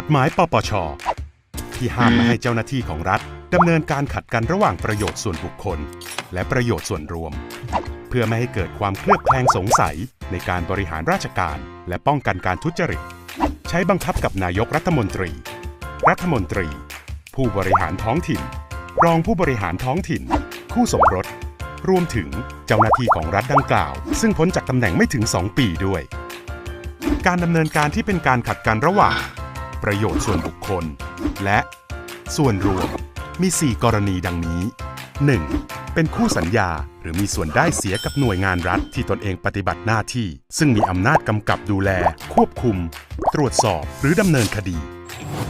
กฎหมายปปช ที่ห้ามไม่ให้เจ้าหน้าที่ของรัฐดำเนินการขัดกันระหว่างประโยชน์ส่วนบุคคล และประโยชน์ส่วนรวม เพื่อไม่ให้เกิดความเคลือบแคลงสงสัยในการบริหารราชการ และป้องกันการทุจริต ใช้บังคับกับนายกรัฐมนตรี รัฐมนตรี ผู้บริหารท้องถิ่น รองผู้บริหารท้องถิ่น คู่สมรส รวมถึงเจ้าหน้าที่ของรัฐดังกล่าว ซึ่งพ้นจากตำแหน่งไม่ถึง 2 ปีด้วย การดำเนินการที่เป็นการขัดกันระหว่าง ประโยชน์ส่วนบุคคล และส่วนรวมมี 4 กรณีดังนี้ 1. เป็นคู่สัญญาหรือมีส่วนได้เสียกับหน่วยงานรัฐที่ตนเองปฏิบัติหน้าที่ ซึ่งมีอำนาจกำกับดูแล ควบคุม ตรวจสอบหรือดำเนินคดี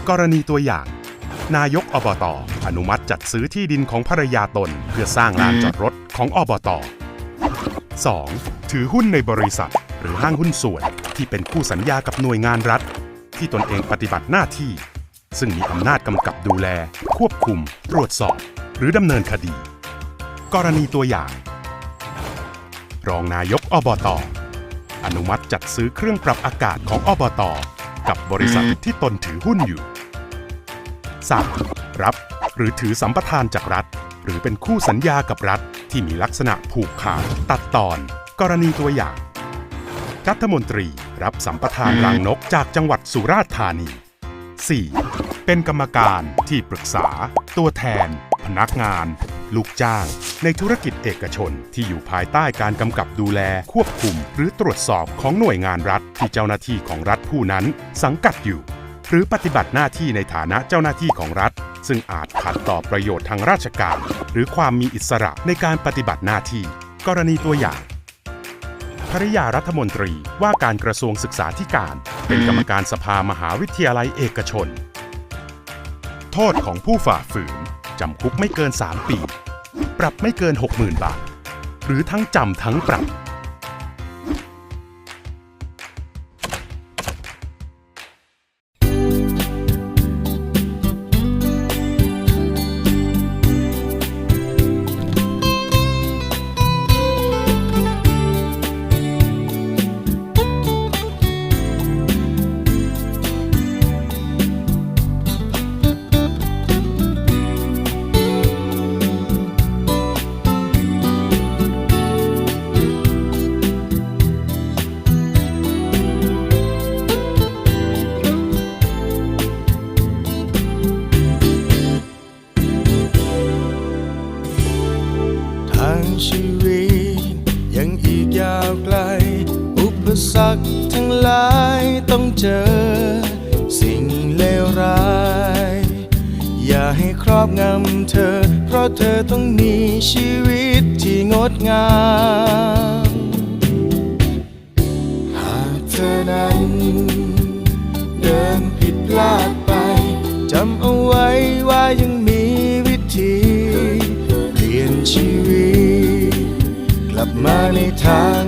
กรณีตัวอย่าง นายกอบตอนุมัติจัดซื้อที่ดินของภรรยาตน เพื่อสร้างลานจอดรถของอบต 2. ถือหุ้นในบริษัท หรือห้างหุ้นส่วนที่เป็นคู่สัญญากับหน่วยงานรัฐ ที่ตนเองปฏิบัติหน้าที่ ซึ่งมีอำนาจกำกับดูแล ควบคุม ตรวจสอบ หรือดำเนินคดี กรณีตัวอย่าง รองนายกอบตอนุมัติจัดซื้อเครื่องปรับอากาศของอบต กับบริษัทที่ตนถือหุ้นอยู่ 3. รับ หรือถือสัมปทานจากรัฐ หรือเป็นคู่สัญญากับรัฐที่มีลักษณะผูกขาดตัดตอน กรณีตัวอย่าง รัฐมนตรี รับสัมปทานรังนกจากจังหวัดสุราษฎร์ธานี 4. เป็นกรรมการที่ปรึกษา ตัวแทน พนักงาน ลูกจ้าง ในธุรกิจเอกชนที่อยู่ภายใต้การกำกับดูแลควบคุม หรือตรวจสอบของหน่วยงานรัฐที่เจ้าหน้าที่ของรัฐผู้นั้น สังกัดอยู่ หรือปฏิบัติหน้าที่ในฐานะเจ้าหน้าที่ของรัฐ ซึ่งอาจขัดต่อประโยชน์ทางราชการ หรือความมีอิสระในการปฏิบัติหน้าที่ กรณีตัวอย่าง ภริยารัฐมนตรีว่าการกระทรวงศึกษาธิการ เป็นกรรมการสภามหาวิทยาลัยเอกชน โทษของผู้ฝ่าฝืน จำคุกไม่เกิน 3 ปี ปรับไม่เกิน 60,000 บาท หรือทั้งจำทั้งปรับ เจอ สิ่งเลวร้าย อย่าให้ครอบงำเธอ เพราะเธอต้องมีชีวิตที่งดงาม หากเธอนั้น เดินผิดพลาดไปจำเอาไว้ว่ายังมีวิธีเปลี่ยนชีวิต กลับมาในทาง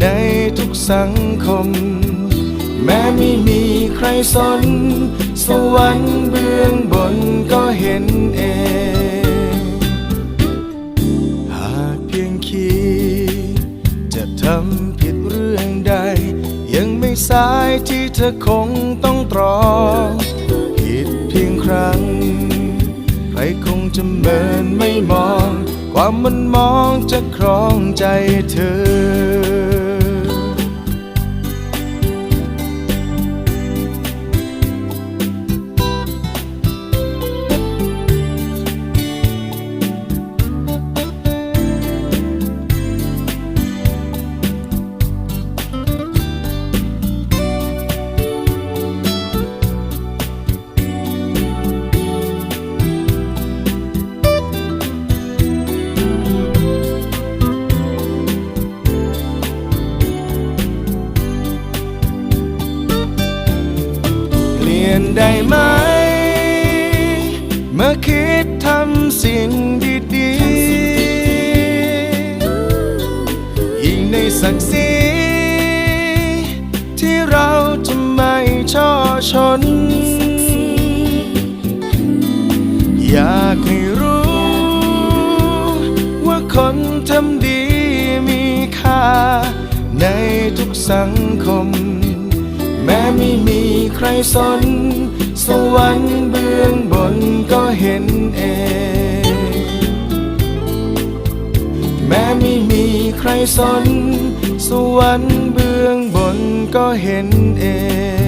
ในทุกสังคม แม้ไม่มีใครสน สวรรค์เบื้องบนก็เห็นเอง หากเพียงคิดจะทำผิดเรื่องใด ยังไม่สายที่เธอคงต้องตรองผิดเพียงครั้ง ใครคงจะเมินไม่มอง ความมันมองจะครองใจเธอ ศักดิ์ศรีที่เราจะไม่ช่อชน อยากให้รู้ ว่าคนทำดีมีค่า ในทุกสังคม แม้ไม่มีใครสน สวรรค์เบื้องบนก็เห็นเอง แม้ไม่มี ใครสน สวรรค์เบื้องบนก็เห็นเอง